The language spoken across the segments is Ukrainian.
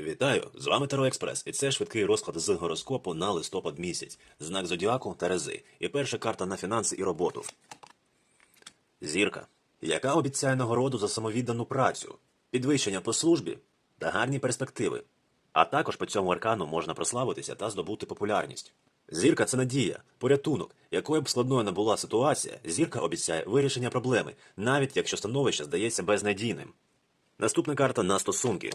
Вітаю! З вами Таро Експрес, і це швидкий розклад з гороскопу на листопад місяць, знак зодіаку Терези. І перша карта на фінанси і роботу. Зірка, яка обіцяє нагороду за самовіддану працю, підвищення по службі та гарні перспективи. А також по цьому аркану можна прославитися та здобути популярність. Зірка це надія, порятунок, якою б складною не була ситуація, зірка обіцяє вирішення проблеми, навіть якщо становище здається безнадійним. Наступна карта на стосунки.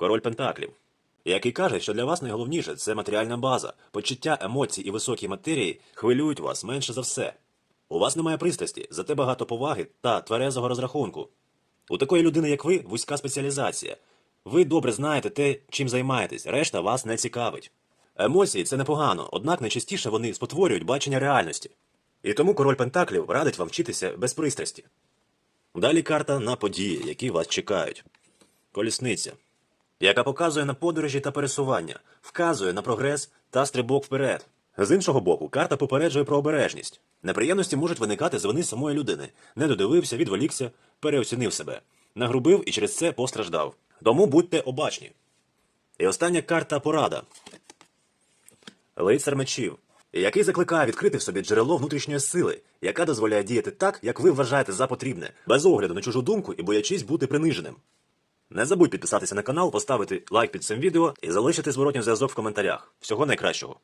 Король Пентаклів, який каже, що для вас найголовніше це матеріальна база, почуття емоцій і високі матерії хвилюють вас менше за все. У вас немає пристрасті, зате багато поваги та тверезого розрахунку. У такої людини, як ви, вузька спеціалізація. Ви добре знаєте те, чим займаєтесь, решта вас не цікавить. Емоції це непогано, однак найчастіше вони спотворюють бачення реальності. І тому король Пентаклів радить вам вчитися без пристрасті. Далі карта на події, які вас чекають. Колісниця, яка показує на подорожі та пересування, вказує на прогрес та стрибок вперед. З іншого боку, карта попереджує про обережність. Неприємності можуть виникати з вини самої людини. Не додивився, відволікся, переоцінив себе, нагрубив і через це постраждав. Тому будьте обачні. І остання карта порада. Лицар мечів, який закликає відкрити в собі джерело внутрішньої сили, яка дозволяє діяти так, як ви вважаєте за потрібне, без огляду на чужу думку і боячись бути приниженим. Не забудь підписатися на канал, поставити лайк під цим відео і залишити зворотній зв'язок в коментарях. Всього найкращого.